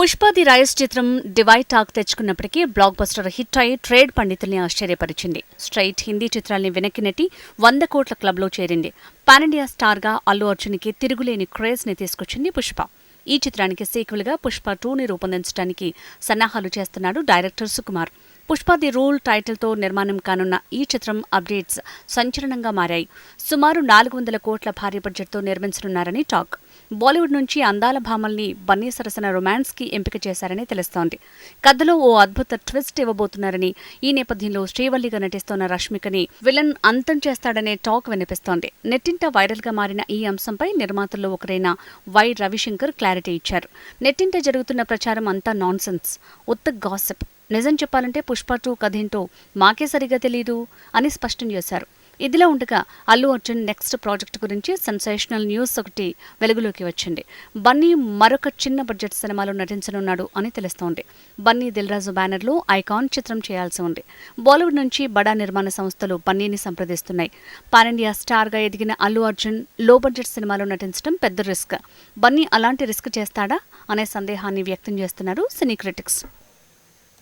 పుష్పాది rise చిత్రం divide talk తెచ్చుకున్నప్పటికీ block buster hit అయి ట్రేడ్ పండితుల్ని ఆశ్చర్యపరిచింది. స్ట్రైట్ హిందీ చిత్రాల్ని వెనక్కి నెట్టి వంద కోట్ల క్లబ్లో చేరింది. పానిండియా స్టార్గా అల్లు అర్జున్కి తిరుగులేని క్రేజ్ని తీసుకొచ్చింది పుష్ప. ఈ చిత్రానికి సీక్వెల్గా పుష్ప టూని రూపొందించడానికి సన్నాహాలు చేస్తున్నాడు director Sukumar. Pushpa the rule టైటిల్తో నిర్మాణం కానున్న ఈ చిత్రం అప్డేట్స్ సంచలనంగా మారాయి. సుమారు నాలుగు వందల కోట్ల భారీ బడ్జెట్తో నిర్మించనున్నారని టాక్. బాలీవుడ్ నుంచి అందాల భామల్ని బన్నీ సరసన రొమాన్స్కి ఎంపిక చేశారని తెలుస్తోంది. కథలో ఓ అద్భుత ట్విస్ట్ ఇవ్వబోతున్నారని ఈ నేపథ్యంలో శ్రీవల్లిగా నటిస్తోన్న రష్మికని విలన్ అంతం చేస్తాడనే టాక్ వినిపిస్తోంది. నెట్టింట వైరల్గా మారిన ఈ అంశంపై నిర్మాతల్లో ఒకరైన వై రవిశంకర్ క్లారిటీ ఇచ్చారు. నెట్టింట జరుగుతున్న ప్రచారం అంతా నాన్సెన్స్. ఉత్త గాసిప్. నిజం చెప్పాలంటే పుష్ప టూ కథేంటో మాకే సరిగా తెలీదు అని స్పష్టం చేశారు. ఇదిలా ఉండగా అల్లు అర్జున్ నెక్స్ట్ ప్రాజెక్ట్ గురించి సెన్సేషనల్ న్యూస్ ఒకటి వెలుగులోకి వచ్చింది. బన్నీ మరొక చిన్న బడ్జెట్ సినిమాలో నటించనున్నాడు అని తెలుస్తోంది. బన్నీ దిల్రాజు బ్యానర్లో ఐకాన్ చిత్రం చేయాల్సి ఉంది. బాలీవుడ్ నుంచి బడా నిర్మాణ సంస్థలు బన్నీని సంప్రదిస్తున్నాయి. పాన్ ఇండియా స్టార్గా ఎదిగిన అల్లు అర్జున్లో బడ్జెట్ సినిమాలో నటించడం పెద్ద రిస్క్. బన్నీ అలాంటి రిస్క్ చేస్తాడా అనే సందేహాన్ని వ్యక్తం చేస్తున్నారు సినీ క్రిటిక్స్.